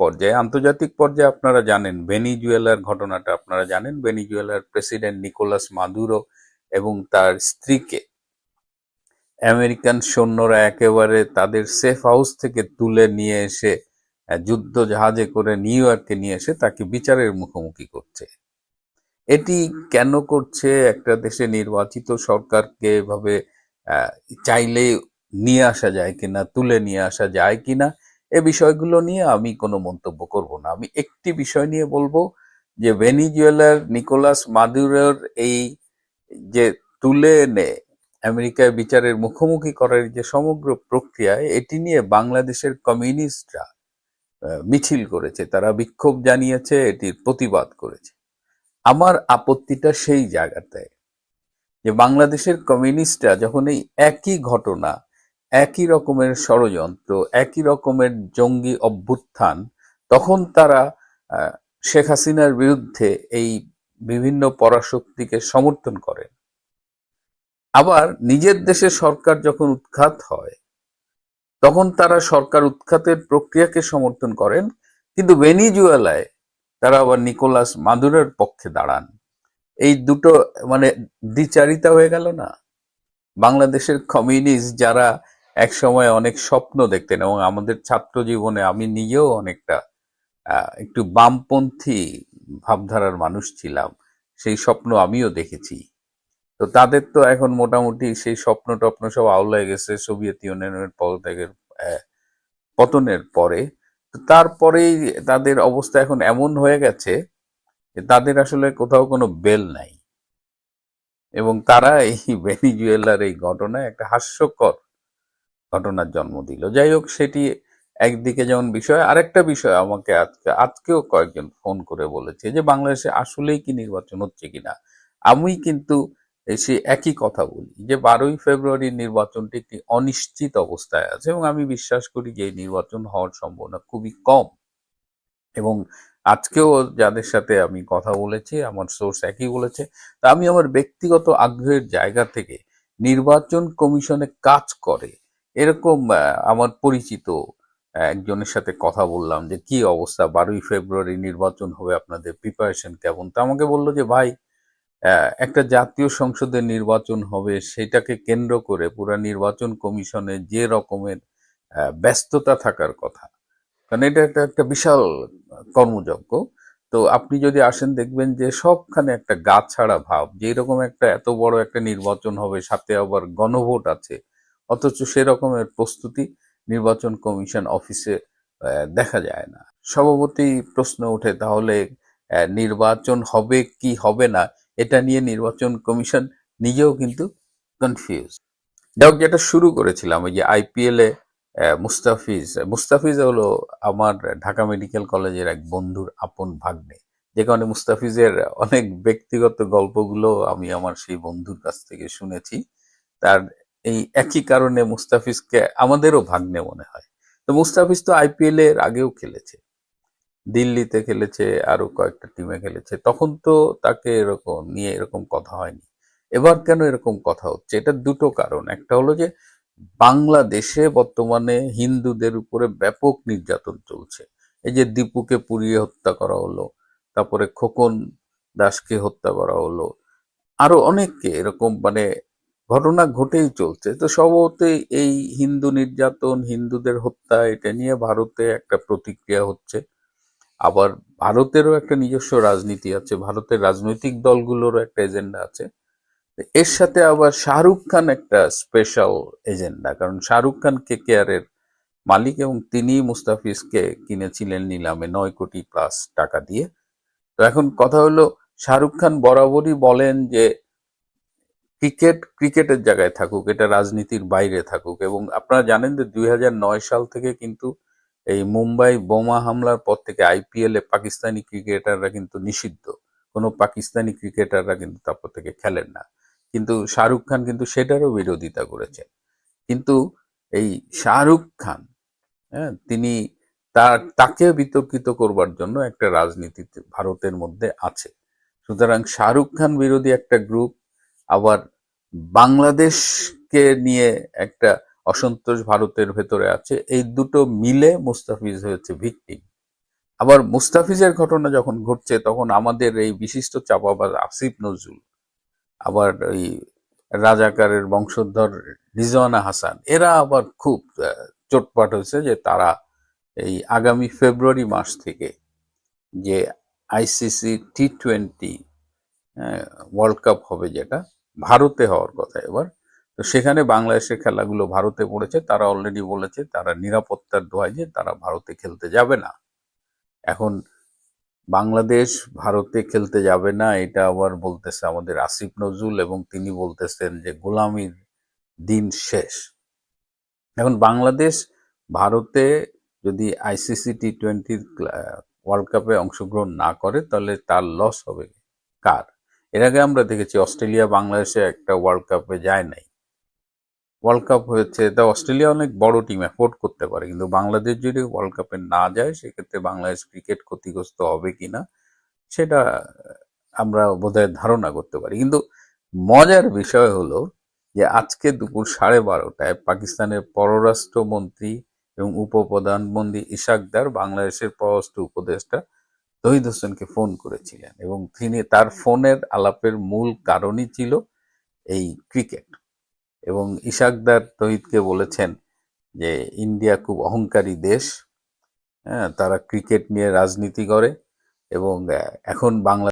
পর্যায়ে, আন্তর্জাতিক পর্যায়ে আপনারা জানেন ভেনিজুয়েলার ঘটনাটা। আপনারা জানেন ভেনিজুয়েলার প্রেসিডেন্ট নিকোলাস মাদুরো এবং তার স্ত্রীকে। আমেরিকান সৈন্যরা একেবারে তাদের সেফ হাউস থেকে তুলে নিয়ে এসে যুদ্ধ জাহাজে করে নিউ ইয়র্কে নিয়ে এসে তাকে বিচারের মুখোমুখি করছে। এটি কেন করছে? একটা দেশে নির্বাচিত সরকারকে এভাবে চাইলে নিয়ে আসা যায় কিনা, তুলে নিয়ে আসা যায় কিনা? এ বিষয়গুলো নিয়ে আমি কোনো মন্তব্য করব না। আমি একটি বিষয় নিয়ে বলব যে ভেনিজুয়েলার নিকোলাস মাদুরোর এই যে তুলে এনে আমেরিকায় বিচারের মুখোমুখি করার যে সমগ্র প্রক্রিয়া, এটি নিয়ে বাংলাদেশের কমিউনিস্টরা মিছিল করেছে। তারা বিক্ষোভ জানিয়েছে, এটির প্রতিবাদ করেছে। আমার আপত্তিটা সেই জায়গাতে যে বাংলাদেশের কমিউনিস্টরা যখন এই একই ঘটনা একই রকমের ষড়যন্ত্র, একই রকমের জঙ্গি অভ্যুত্থান, তখন তারা শেখ হাসিনার বিরুদ্ধে এই বিভিন্ন পরাশক্তিকে সমর্থন করেন আবার নিজের দেশে সরকার যখন উৎখাত হয়, তখন তারা সরকার উৎখাতের প্রক্রিয়াকে সমর্থন করেন, কিন্তু ভেনিজুয়েলায় তারা আবার নিকোলাস মাদুরের পক্ষে দাঁড়ান। এই দুটো মানে দ্বিচারিতা হয়ে গেল না? বাংলাদেশের কমিউনিস্ট যারা এক সময় অনেক স্বপ্ন দেখতেন এবং আমাদের ছাত্র জীবনে আমি নিজেও অনেকটা একটু বামপন্থী ভাবধারার মানুষ ছিলাম। সেই স্বপ্ন আমিও দেখেছি। তো তাদের তো এখন মোটামুটি সেই স্বপ্ন টপ্ন সব আওলায় গেছে সোভিয়েত ইউনিয়নের পদত্যাগের পতনের পরে। তারপরেই তাদের অবস্থা এখন এমন হয়ে গেছে যে তাদের আসলে কোথাও কোনো বেল নাই। এবং তারা এই ভেনিজুয়েলার এই ঘটনায় একটা হাস্যকর ঘটনার জন্ম দিল। যাই হোক, সেটি একদিকে যেমন বিষয়, আরেকটা বিষয় আমাকে আজকে, আজকেও কয়েকজন ফোন করে বলেছে যে, বাংলাদেশে আসলেই কি নির্বাচন হচ্ছে কিনা? আমি কিন্তু সেই একই কথা বলি যে, বারোই ফেব্রুয়ারি নির্বাচনটি একটি অনিশ্চিত অবস্থায় আছে এবং আমি বিশ্বাস করি যে নির্বাচন হওয়ার সম্ভাবনা খুবই কম। এবং আজকেও যাদের সাথে আমি কথা বলেছি, আমার সোর্স একই বলেছে, তা আমি আমার ব্যক্তিগত আগ্রহের জায়গা থেকে নির্বাচন কমিশনে কাজ করে এরকম আমার পরিচিত একজনের সাথে কথা বললাম যে, কি অবস্থা? বারোই ফেব্রুয়ারি নির্বাচন হবে, আপনাদের প্রিপারেশন কেমন? তা আমাকে বলল যে, ভাই একটা জাতীয় সংসদের নির্বাচন হবে, সেটাকে কেন্দ্র করে পুরো নির্বাচন কমিশনে যে রকমের ব্যস্ততা থাকার কথা। কারণ এটা একটা একটা বিশাল কর্মযজ্ঞ। তো আপনি যদি আসেন, দেখবেন যে, সবখানে একটা গা ছাড়া ভাব যে, এরকম একটা এত বড় একটা নির্বাচন হবে, সাথে আবার গণভোট আছে অথচ সেরকমের প্রস্তুতি নির্বাচন কমিশন অফিসে দেখা যায় না। সভাপতি প্রশ্ন ওঠে, তাহলে নির্বাচন হবে কি হবে না? এটা নিয়ে নির্বাচন কমিশন নিজেও কিন্তু কনফিউজ যাই যেটা শুরু করেছিলাম, ওই যে আইপিএল মুস্তাফিজ মুস্তাফিজ হলো আমার ঢাকা মেডিকেল কলেজের এক বন্ধুর আপন ভাগ্নে। যে কারণে মুস্তাফিজের অনেক ব্যক্তিগত গল্পগুলো আমি আমার সেই বন্ধুর কাছ থেকে শুনেছি। তার এই একই কারণে মুস্তাফিজকে আমাদেরও ভাগ্নে মনে হয়। তো মুস্তাফিজ তো আইপিএল এর আগেও খেলেছে। দিল্লিতে খেলেছে আরও কয়েকটা টিমে খেলেছে। তখন তো তাকে এরকম নিয়ে এরকম কথা হয়নি। এবার কেন এরকম কথা হচ্ছে? এটা দুটো কারণ। একটা হলো যে বাংলাদেশে বর্তমানে হিন্দুদের উপরে ব্যাপক নির্যাতন চলছে। এই যে দীপুকে পুড়িয়ে হত্যা করা হলো, তারপরে খোকন দাসকে হত্যা করা হলো। আরও অনেককে এরকম মানে ঘটনা ঘটেই চলছে। তো স্বভাবতই এই হিন্দু নির্যাতন, হিন্দুদের হত্যা, এটা নিয়ে ভারতে একটা প্রতিক্রিয়া হচ্ছে। আবার ভারতেরও একটা নিজস্ব রাজনীতি আছে, ভারতের রাজনৈতিক দলগুলোরও একটা এজেন্ডা আছে। এর সাথে আবার শাহরুখ খান একটা স্পেশাল এজেন্ডা, কারণ শাহরুখ খান কে কেয়ারের মালিক এবং তিনি মুস্তাফিজকে কিনেছিলেন নিলামে নয় কোটি প্লাস টাকা দিয়ে। তো এখন কথা হলো, শাহরুখ খান বরাবরই বলেন যে ক্রিকেট, ক্রিকেটের জায়গায় থাকুক, এটা রাজনীতির বাইরে থাকুক। এবং আপনারা জানেন যে দুই হাজার নয় সাল থেকে কিন্তু এই মুম্বাই বোমা হামলার পর থেকে আইপিএল পাকিস্তানি ক্রিকেটাররা কিন্তু নিষিদ্ধ। কোনো পাকিস্তানি ক্রিকেটাররা কিন্তু তারপর থেকে খেলেন না। কিন্তু শাহরুখ খান কিন্তু সেটারও বিরোধিতা করেছেন। কিন্তু এই শাহরুখ খান হ্যাঁ তিনি তার, তাকে বিতর্কিত করবার জন্য একটা রাজনীতি ভারতের মধ্যে আছে। সুতরাং শাহরুখ খান বিরোধী একটা গ্রুপ আবার বাংলাদেশকে নিয়ে একটা অসন্তোষ ভারতের ভেতরে আছে। এই দুটো মিলে মুস্তাফিজ হয়েছে ভিকটিম। আবার মুস্তাফিজের ঘটনা যখন ঘটছে, তখন আমাদের এই বিশিষ্ট চাপাবাজ আসিফ নজরুল, আবার ওই রাজাকারের বংশধর রিজওয়ানা হাসান, এরা আবার খুব চোটপাট হয়েছে যে তারা এই আগামী ফেব্রুয়ারি মাস থেকে যে ICC T twenty world cup হবে যেটা ভারতে হওয়ার কথা এবার। তো সেখানে বাংলাদেশের খেলাগুলো ভারতে পড়েছে। তারা অলরেডি বলেছে, তারা নিরাপত্তার দোয়ায় যে তারা ভারতে খেলতে যাবে না। এখন বাংলাদেশ ভারতে খেলতে যাবে না, এটা আবার বলতেছে আমাদের আসিফ নজরুল এবং তিনি বলতেছেন যে গোলামির দিন শেষ। এখন বাংলাদেশ ভারতে যদি আইসিসি টি টোয়েন্টির ওয়ার্ল্ড কাপে অংশগ্রহণ না করে, তাহলে তার লস হবে কার? এর আগে আমরা দেখেছি অস্ট্রেলিয়া বাংলাদেশে একটা ওয়ার্ল্ড কাপে যায় নাই। ওয়ার্ল্ড কাপ হয়েছে, তা অস্ট্রেলিয়া অনেক বড় টিম অ্যাফোর্ড করতে পারে, কিন্তু বাংলাদেশ যদি ওয়ার্ল্ড কাপে না যায়, সেক্ষেত্রে বাংলাদেশ ক্রিকেট ক্ষতিগ্রস্ত হবে কিনা, সেটা আমরা বোধহয় ধারণা করতে পারি। কিন্তু মজার বিষয় হলো যে আজকে দুপুর সাড়ে বারোটায় পাকিস্তানের পররাষ্ট্রমন্ত্রী এবং উপপ্রধানমন্ত্রী ইশাকদার, বাংলাদেশের পররাষ্ট্র উপদেষ্টা তহিদ হোসেনকে ফোন করেছিলেন এবং তিনি তার ফোনের আলাপের মূল কারণই ছিল এই ক্রিকেট। এবং ইশাকদার তহিদকে বলেছেন যে, ইন্ডিয়া খুব অহংকারী দেশ। হ্যাঁ তারা ক্রিকেট নিয়ে রাজনীতি করে এবং এখন বাংলা